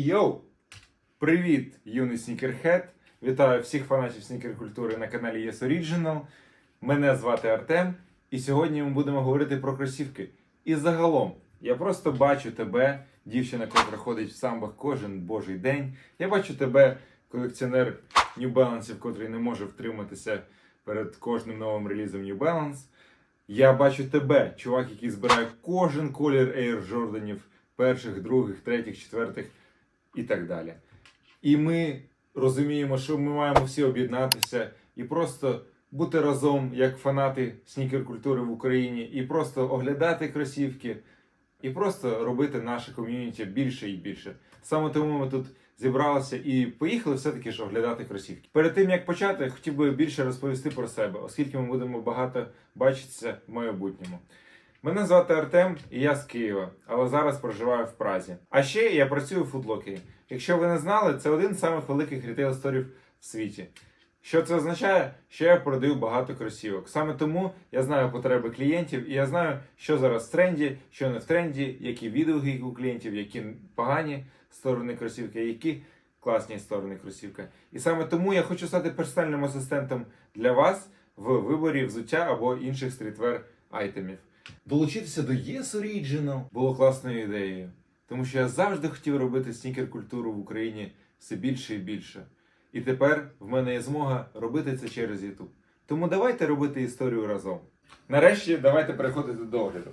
Йоу! Привіт, юний снікерхед! Вітаю всіх фанатів снікер-культури на каналі Yes Original. Мене звати Артем, і сьогодні ми будемо говорити про кросівки. І загалом, я просто бачу тебе, дівчина, яка ходить в самбах кожен божий день. Я бачу тебе, колекціонер New Balance, котрий не може втриматися перед кожним новим релізом New Balance. Я бачу тебе, чувак, який збирає кожен колір Air Jordanів перших, других, третіх, четвертих і так далі. І ми розуміємо, що ми маємо всі об'єднатися і просто бути разом як фанати снікер-культури в Україні, і просто оглядати кросівки, і просто робити наше ком'юніті більше і більше. Саме тому ми тут зібралися і поїхали все-таки ж оглядати кросівки. Перед тим як почати, хотів би більше розповісти про себе, оскільки ми будемо багато бачитися в майбутньому. Мене звати Артем, і я з Києва, але зараз проживаю в Празі. А ще я працюю в фудлокері. Якщо ви не знали, це один з самих великих рітейл-сторів в світі. Що це означає? Що я продаю багато кросівок. Саме тому я знаю потреби клієнтів, і я знаю, що зараз в тренді, що не в тренді, які відгуки у клієнтів, які погані сторони кросівки, які класні сторони кросівка. І саме тому я хочу стати персональним асистентом для вас в виборі взуття або інших стрітвер айтемів. Долучитися до Yes Original було класною ідеєю, тому що я завжди хотів робити снікер-культуру в Україні все більше і більше. І тепер в мене є змога робити це через YouTube. Тому давайте робити історію разом. Нарешті давайте переходити до огляду.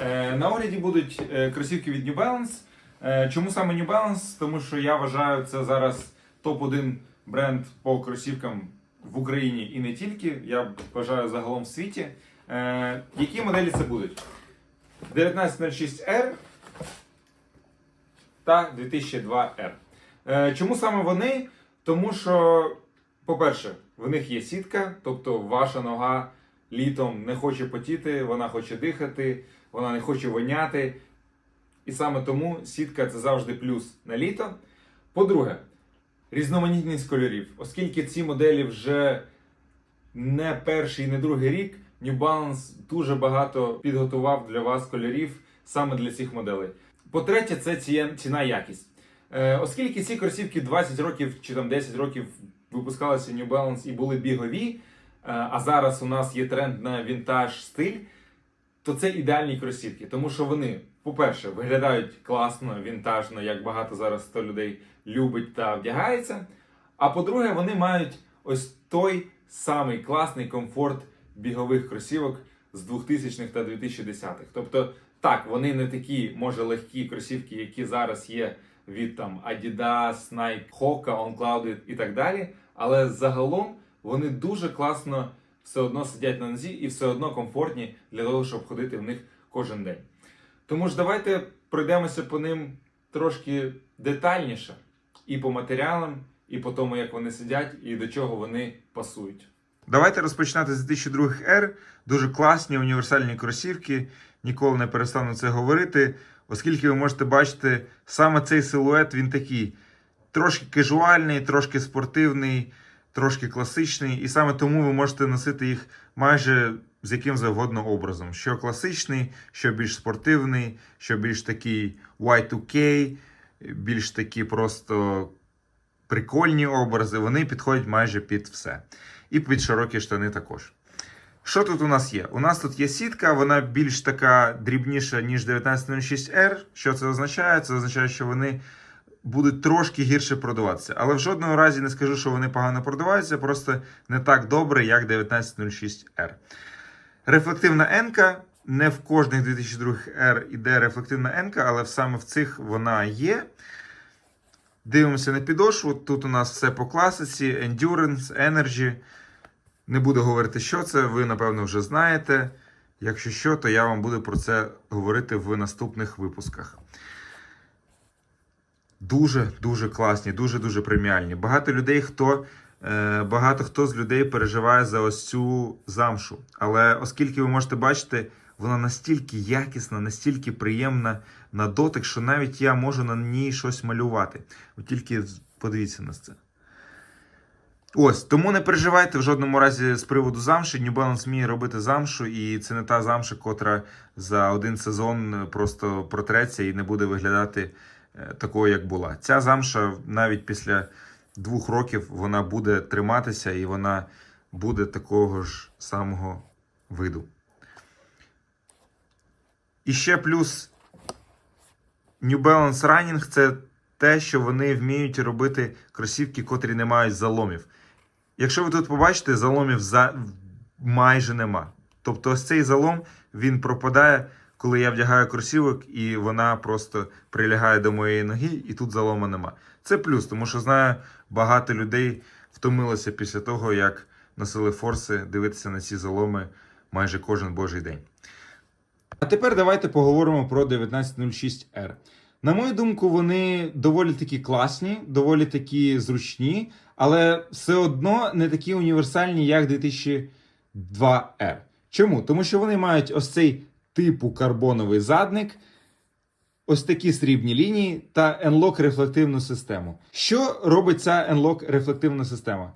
Е, на огляді будуть е, кросівки від New Balance. Е, чому саме New Balance? Тому що я вважаю це зараз топ-1 бренд по кросівкам в Україні і не тільки. Я вважаю загалом в світі. Е, які моделі це будуть? 1906R та 2002R. Е, чому саме вони? Тому що, по-перше, в них є сітка, тобто ваша нога літом не хоче потіти, вона хоче дихати, вона не хоче воняти. І саме тому сітка це завжди плюс на літо. По-друге, різноманітність кольорів. Оскільки ці моделі вже не перший, не другий рік, New Balance дуже багато підготував для вас кольорів саме для цих моделей. По-третє, це ціна якість. Е, оскільки ці кросівки 20 років чи там 10 років випускалися New Balance і були бігові, е, а зараз у нас є тренд на вінтаж стиль, то це ідеальні кросівки, тому що вони, по-перше, виглядають класно, вінтажно, як багато зараз 100 людей любить та вдягається. А по-друге, вони мають ось той самий класний комфорт бігових кросівок з 2000-х та 2010-х. Тобто, так, вони не такі, може, легкі кросівки, які зараз є від там Adidas, Nike, Hoka, On Clouded і так далі. Але загалом вони дуже класно все одно сидять на нозі і все одно комфортні для того, щоб ходити в них кожен день. Тому ж давайте пройдемося по ним трошки детальніше і по матеріалам, і по тому, як вони сидять, і до чого вони пасують. Давайте розпочинати з 2002 R. Дуже класні універсальні кросівки. Ніколи не перестану це говорити, оскільки ви можете бачити, саме цей силует він такий трошки кежуальний, трошки спортивний, трошки класичний. І саме тому ви можете носити їх майже з яким завгодно образом. Що класичний, що більш спортивний, що більш такий Y2K, більш такі просто прикольні образи. Вони підходять майже під все. І під широкі штани також. Що тут у нас є? У нас тут є сітка, вона більш така дрібніша, ніж 1906R. Що це означає? Це означає, що вони будуть трошки гірше продаватися. Але в жодному разі не скажу, що вони погано продаваються, просто не так добре, як 1906R. Рефлективна енка. Не в кожних 2002 R іде рефлективна енка, але саме в цих вона є. Дивимося на підошву. Тут у нас все по класиці: Endurance, Energy. Не буду говорити, що це, ви, напевно, вже знаєте. Якщо що, то я вам буду про це говорити в наступних випусках. Дуже дуже класні, дуже дуже преміальні. Багато людей, хто е, багато хто з людей переживає за ось цю замшу. Але оскільки ви можете бачити, вона настільки якісна, настільки приємна на дотик, що навіть я можу на ній щось малювати. От тільки подивіться на це. Ось, тому не переживайте в жодному разі з приводу замші. New Balance вміє робити замшу, і це не та замша, котра за один сезон просто протреться і не буде виглядати е, такою, як була. Ця замша навіть після двох років вона буде триматися і вона буде такого ж самого виду. І ще плюс New Balance Running це те, що вони вміють робити кросівки, котрі не мають заломів. Якщо ви тут побачите, заломів за... майже нема. Тобто ось цей залом він пропадає, коли я вдягаю кросівок, і вона просто прилягає до моєї ноги, і тут залома нема. Це плюс, тому що знаю, багато людей втомилося після того, як носили форси, дивитися на ці заломи майже кожен божий день. А тепер давайте поговоримо про 1906R. На мою думку, вони доволі такі класні, доволі такі зручні, але все одно не такі універсальні, як 2002R. Чому? Тому що вони мають ось цей типу карбоновий задник, ось такі срібні лінії та N-Lock рефлективну систему. Що робить ця N-Lock рефлективна система?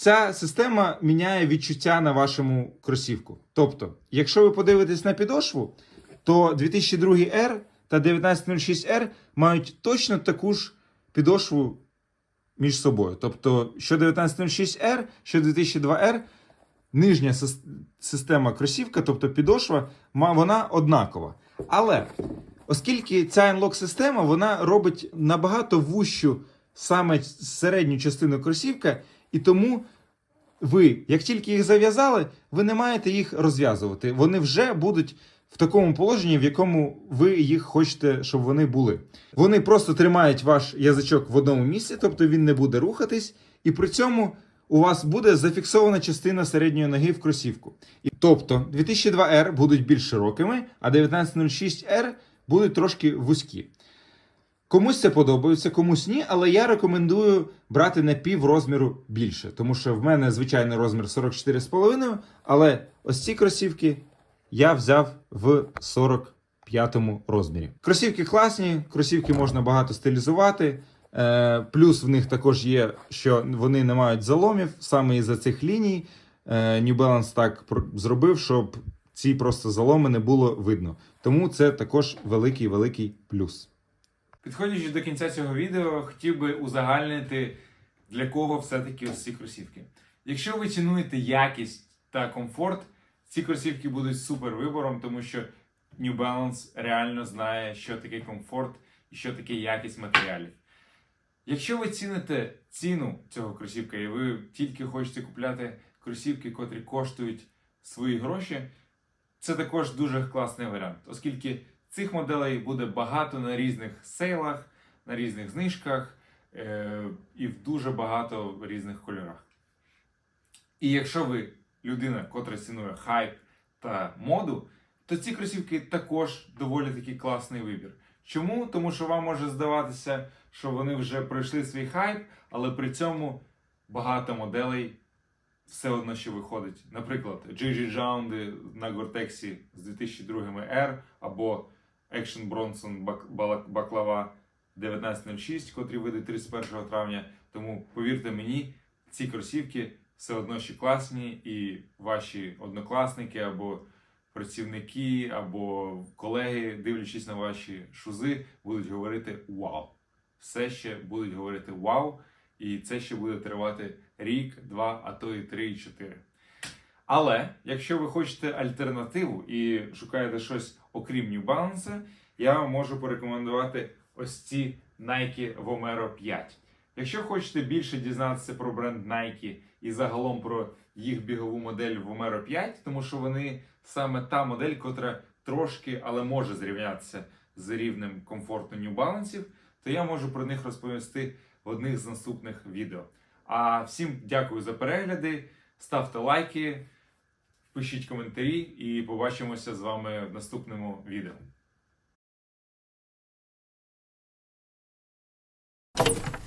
Ця система міняє відчуття на вашому кросівку. Тобто, якщо ви подивитесь на підошву, то 2002R та 1906R мають точно таку ж підошву між собою. Тобто, що 1906R, що 2002R, нижня система кросівка, тобто підошва, вона однакова. Але оскільки ця N-Lock система вона робить набагато вущу саме середню частину кросівка, і тому ви, як тільки їх зав'язали, ви не маєте їх розв'язувати. Вони вже будуть в такому положенні, в якому ви їх хочете, щоб вони були. Вони просто тримають ваш язичок в одному місці, тобто він не буде рухатись, і при цьому у вас буде зафіксована частина середньої ноги в кросівку. І, тобто 2002R будуть більш широкими, а 1906R будуть трошки вузькі. Комусь це подобається, комусь ні, але я рекомендую брати на пів розміру більше, тому що в мене звичайний розмір 44,5, але ось ці кросівки я взяв в 45 розмірі. Кросівки класні, кросівки можна багато стилізувати. Е, плюс в них також є, що вони не мають заломів саме із-за цих ліній. Е, New Balance так зробив, щоб ці просто заломи не було видно. Тому це також великий великий плюс. Підходячи до кінця цього відео, хотів би узагальнити, для кого все-таки ось ці кросівки. Якщо ви цінуєте якість та комфорт, ці кросівки будуть супер вибором, тому що New Balance реально знає, що таке комфорт і що таке якість матеріалів. Якщо ви ціните ціну цього кросівка, і ви тільки хочете купляти кросівки, котрі коштують свої гроші, це також дуже класний варіант, оскільки цих моделей буде багато на різних сейлах, на різних знижках е- і в дуже багато різних кольорах. І якщо ви людина, котра цінує хайп та моду, то ці кросівки також доволі такий класний вибір. Чому? Тому що вам може здаватися, що вони вже пройшли свій хайп, але при цьому багато моделей все одно ще виходить. Наприклад, GG Jound на Гортексі з 2002 R або Bronson Бак- Баклава 1906, котрі вийдуть 31 травня. Тому повірте мені, ці кросівки все одно ще класні, і ваші однокласники або працівники, або колеги, дивлячись на ваші шузи, будуть говорити вау. Все ще будуть говорити вау, і це ще буде тривати рік, два, а то і три, і чотири. Але якщо ви хочете альтернативу і шукаєте щось окрім New Balance, я вам можу порекомендувати ось ці Nike Vomero 5. Якщо хочете більше дізнатися про бренд Nike і загалом про їх бігову модель Vomero 5, тому що вони саме та модель, котра трошки, але може зрівнятися з рівнем комфорту New Balance, то я можу про них розповісти в одних з наступних відео. А всім дякую за перегляди, ставте лайки, пишіть коментарі і побачимося з вами в наступному відео.